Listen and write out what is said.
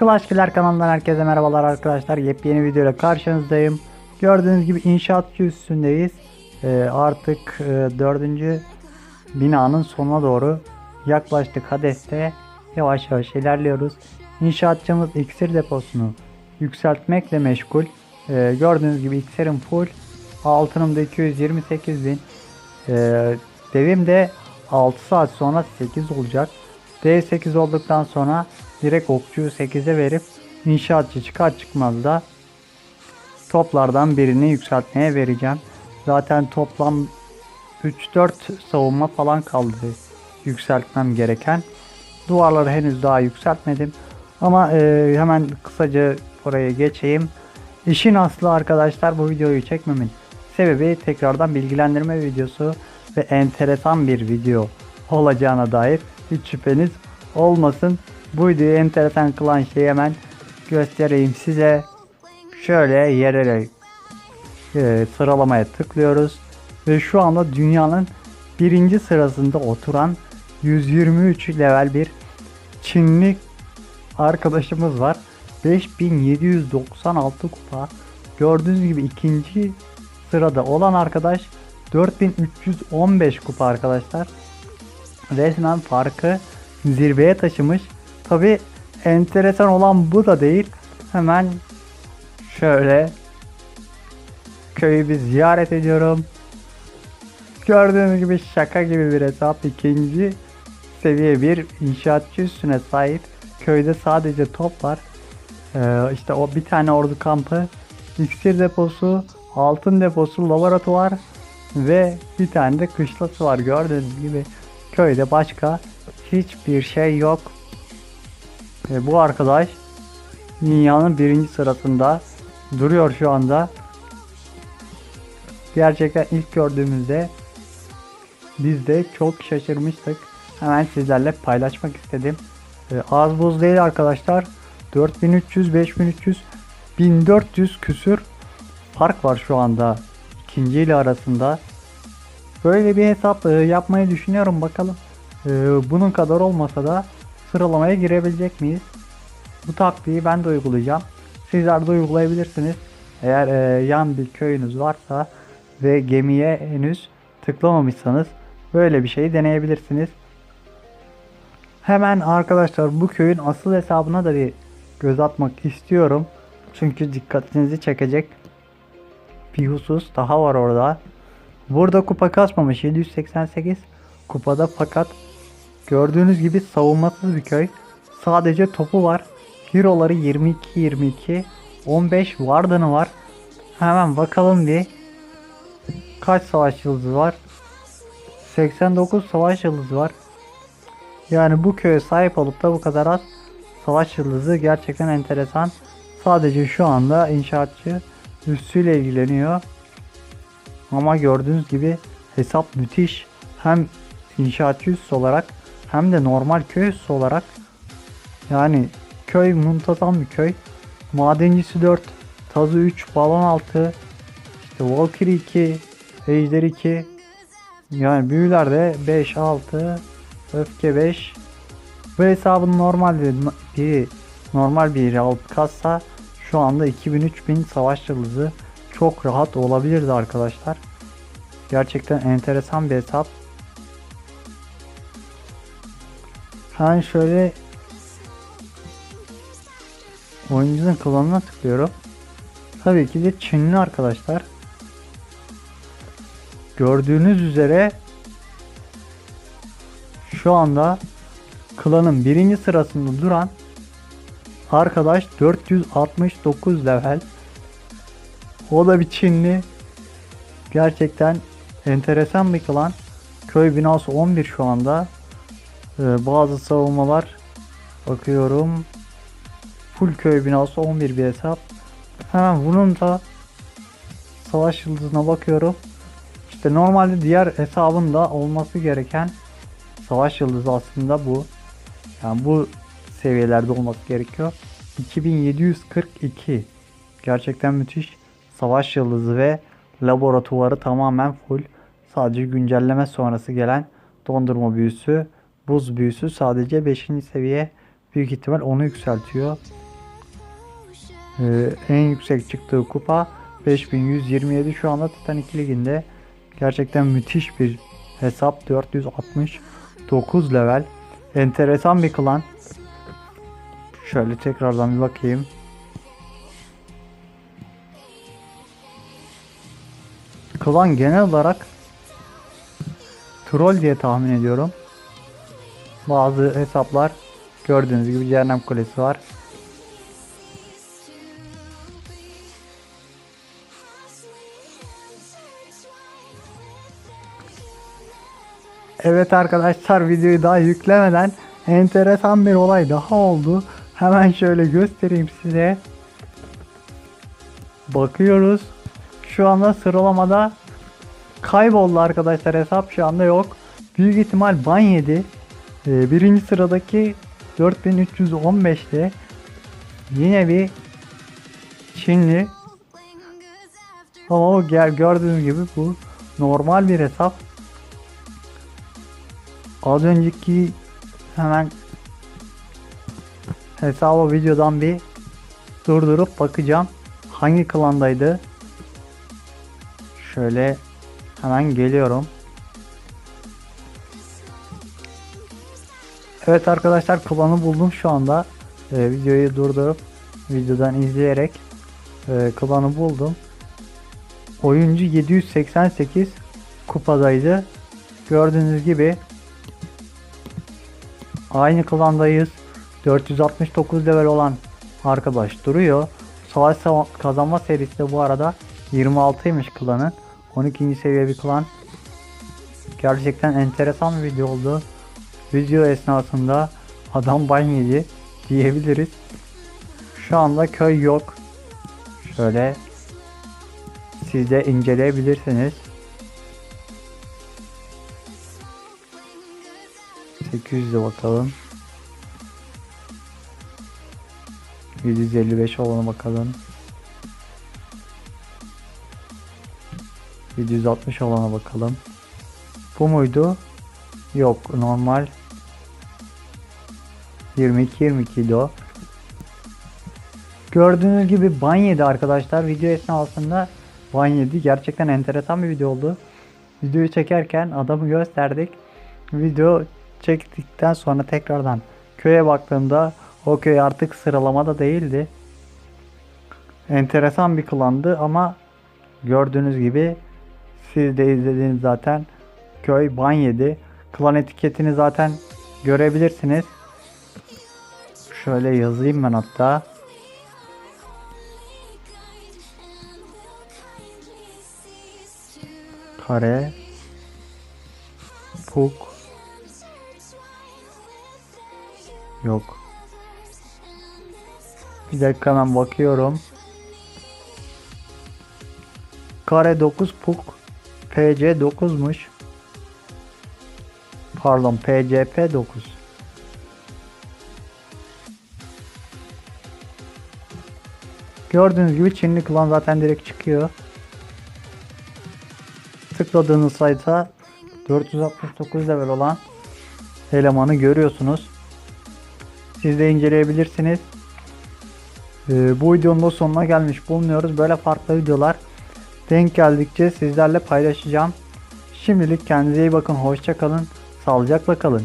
Clash Killer kanalından herkese merhabalar arkadaşlar. Yepyeni videoyla karşınızdayım. Gördüğünüz gibi inşaatçı üstündeyiz. Ee, artık e, dördüncü binanın sonuna doğru yaklaştık. Hades'te yavaş yavaş ilerliyoruz. İnşaatçımız iksir deposunu yükseltmekle meşgul. Ee, gördüğünüz gibi iksirim full. Altınım da 228 bin. Ee, devim de 6 saat sonra 8 olacak. D8 olduktan sonra direkt okçuyu 8'e verip inşaatçı çıkar çıkmaz da toplardan birini yükseltmeye vereceğim. Zaten toplam 3-4 savunma falan kaldı yükseltmem gereken. Duvarları henüz daha yükseltmedim. Ama e, hemen kısaca oraya geçeyim. İşin aslı arkadaşlar bu videoyu çekmemin sebebi tekrardan bilgilendirme videosu ve enteresan bir video olacağına dair hiç şüpheniz olmasın. Bu videoyu enteresan kılan şeyi hemen göstereyim size. Şöyle yerele e, sıralamaya tıklıyoruz ve şu anda dünyanın birinci sırasında oturan 123 level bir Çinli arkadaşımız var. 5796 kupa. Gördüğünüz gibi ikinci sırada olan arkadaş 4315 kupa arkadaşlar. Resmen farkı zirveye taşımış. Tabi enteresan olan bu da değil. Hemen şöyle köyü bir ziyaret ediyorum. Gördüğünüz gibi şaka gibi bir hesap. ikinci seviye bir inşaatçı üstüne sahip. Köyde sadece top var. Ee, işte o bir tane ordu kampı, iksir deposu, altın deposu, laboratuvar ve bir tane de kışlası var. Gördüğünüz gibi köyde başka hiçbir şey yok. Ve bu arkadaş dünyanın birinci sırasında duruyor şu anda. Gerçekten ilk gördüğümüzde biz de çok şaşırmıştık. Hemen sizlerle paylaşmak istedim. Ee, az buz değil arkadaşlar. 4300, 5300, 1400 küsür fark var şu anda ikinci ile arasında. Böyle bir hesap e, yapmayı düşünüyorum bakalım. E, bunun kadar olmasa da sıralamaya girebilecek miyiz? Bu taktiği ben de uygulayacağım. Sizler de uygulayabilirsiniz. Eğer e, yan bir köyünüz varsa ve gemiye henüz tıklamamışsanız böyle bir şeyi deneyebilirsiniz. Hemen arkadaşlar bu köyün asıl hesabına da bir göz atmak istiyorum. Çünkü dikkatinizi çekecek bir husus daha var orada. Burada kupa kasmamış 788 kupada fakat gördüğünüz gibi savunmasız bir köy. Sadece topu var. Hero'ları 22 22 15 Warden'ı var. Hemen bakalım bir kaç savaş yıldızı var. 89 savaş yıldızı var. Yani bu köye sahip olup da bu kadar az savaş yıldızı gerçekten enteresan. Sadece şu anda inşaatçı üssüyle ilgileniyor. Ama gördüğünüz gibi hesap müthiş. Hem inşaatçı üssü olarak hem de normal köy üssü olarak. Yani köy muntazam bir köy. Madencisi 4, Tazı 3, Balon 6, işte Valkyrie 2, Ejder 2. Yani büyüler de 5, 6, Öfke 5. Bu hesabın normalde bir normal bir alt kassa şu anda 2000-3000 savaş yıldızı çok rahat olabilirdi arkadaşlar. Gerçekten enteresan bir hesap. Hemen şöyle oyuncunun klanına tıklıyorum. Tabii ki de Çinli arkadaşlar. Gördüğünüz üzere şu anda klanın birinci sırasında duran arkadaş 469 level. O da bir Çinli. Gerçekten enteresan bir klan. Köy binası 11 şu anda. Ee, bazı savunmalar bakıyorum. Full köy binası 11 bir hesap. Hemen bunun da savaş yıldızına bakıyorum. İşte normalde diğer hesabında olması gereken savaş yıldızı aslında bu. Yani bu seviyelerde olması gerekiyor. 2742 gerçekten müthiş savaş yıldızı ve laboratuvarı tamamen full. Sadece güncelleme sonrası gelen dondurma büyüsü, buz büyüsü sadece 5. seviye büyük ihtimal onu yükseltiyor. Ee, en yüksek çıktığı kupa 5127 şu anda Titan 2 liginde. Gerçekten müthiş bir hesap 469 level. Enteresan bir klan. Şöyle tekrardan bir bakayım. Klan genel olarak troll diye tahmin ediyorum. Bazı hesaplar gördüğünüz gibi Cehennem Kulesi var. Evet arkadaşlar videoyu daha yüklemeden enteresan bir olay daha oldu. Hemen şöyle göstereyim size. Bakıyoruz. Şu anda sıralamada kayboldu arkadaşlar hesap şu anda yok. Büyük ihtimal ban yedi. Ee, birinci sıradaki 4315'te yine bir Çinli ama o gördüğünüz gibi bu normal bir hesap. Az önceki hemen hesabı videodan bir durdurup bakacağım. Hangi klandaydı? Şöyle hemen geliyorum. Evet arkadaşlar klanı buldum şu anda. Ee, videoyu durdurup videodan izleyerek e, klanı buldum. Oyuncu 788 kupadaydı. Gördüğünüz gibi aynı klandayız. 469 level olan arkadaş duruyor. Savaş sa- kazanma serisi de bu arada 26'ymış klanın. 12. seviye bir klan. Gerçekten enteresan bir video oldu. Video esnasında adam ban diyebiliriz. Şu anda köy yok. Şöyle siz de inceleyebilirsiniz. 800'e bakalım. 755 olana bakalım. 760 olana bakalım. Bu muydu? Yok normal. 22 22 idi o. Gördüğünüz gibi ban yedi arkadaşlar. Video esnasında ban yedi. Gerçekten enteresan bir video oldu. Videoyu çekerken adamı gösterdik. Video çektikten sonra tekrardan köye baktığımda o köy artık sıralamada değildi. Enteresan bir klandı ama gördüğünüz gibi siz de izlediğiniz zaten köy ban yedi. Klan etiketini zaten görebilirsiniz. Şöyle yazayım ben hatta. Kare Puk Yok. Bir dakika hemen bakıyorum. Kare 9 Puk PC 9'muş. Pardon PCP 9. Gördüğünüz gibi Çinli klan zaten direkt çıkıyor. Tıkladığınız sayta 469 level olan elemanı görüyorsunuz. Siz de inceleyebilirsiniz. Ee, bu videonun da sonuna gelmiş bulunuyoruz. Böyle farklı videolar denk geldikçe sizlerle paylaşacağım. Şimdilik kendinize iyi bakın. Hoşça kalın. Sağlıcakla kalın.